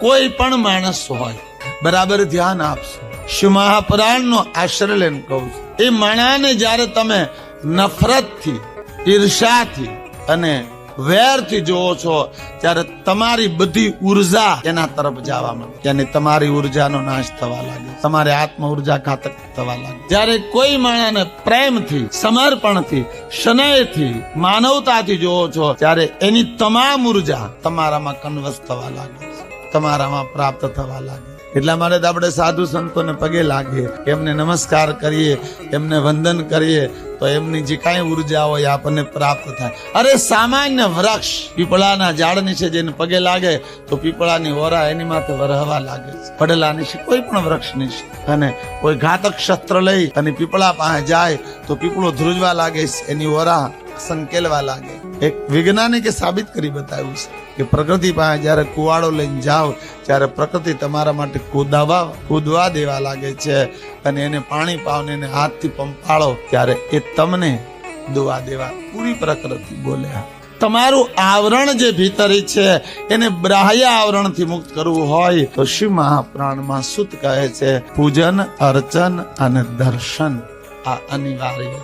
કોઈ પણ માણસ હોય, બરાબર ધ્યાન આપશો. શિવ મહાપુરાણનો આશ્રય લઈને કહું છું. એ માણાને જ્યારે તમે નફરતથી ઈર્ષાથી અને વેરથી જોવો છો, ત્યારે તમારી બધી ઊર્જા એના તરફ જવા માંડે. યાની તમારી ઉર્જાનો નાશ થવા લાગે. તમારી આત્મ ઊર્જા ઘાતક થવા લાગે. જ્યારે કોઈ માણસને પ્રેમથી, સમર્પણથી સ્નેહથી માનવતાથી જોવો છો, ત્યારે એની તમામ ઊર્જા તમારામાં કન્વર્સ થવા લાગે. તમારામાં પ્રાપ્ત થવા લાગે. એટલા માટે તો આપણે સાધુ સંતોને પગે લાગીએ. એમને નમસ્કાર કરીએ, એમને વંદન કરીએ, તો એમની જે કાંઈ ઊર્જા હોય આપણને પ્રાપ્ત થાય. અરે સામાન્ય વૃક્ષ પીપળાના ઝાડ નીચે જેને પગે લાગે, તો પીપળાની ઓરા એની માથે વરહવા લાગે છે. પડેલા નીચે કોઈ પણ વૃક્ષ નીચે. અને કોઈ ઘાતક શસ્ત્ર લઈ અને પીપળા પાસે જાય, તો પીપળો ધ્રુજવા લાગે છે, એની ઓરા સંકેલવા લાગે એક વૈજ્ઞાનિકે સાબિત કરી બતાવ્યું છે કે પ્રકૃતિ પાસે જ્યારે કુવાડો લઈને જાઓ, ત્યારે પ્રકૃતિ તમારા માટે કૂદાવા કૂદવા દેવા લાગે છે અને એને પાણી પાવ ને એને હાથથી પંપાળો, ત્યારે એ તમને દુવા દેવા. પૂરી પ્રકૃતિ બોલે તમારું આવરણ જે ભીતરી છે, એને બાહ્ય આવરણથી મુક્ત કરવું હોય, તો શિવ મહાપ્રાણમાં સુત કહે છે, પૂજન, અર્ચન અને દર્શન આ અનિવાર્ય છે.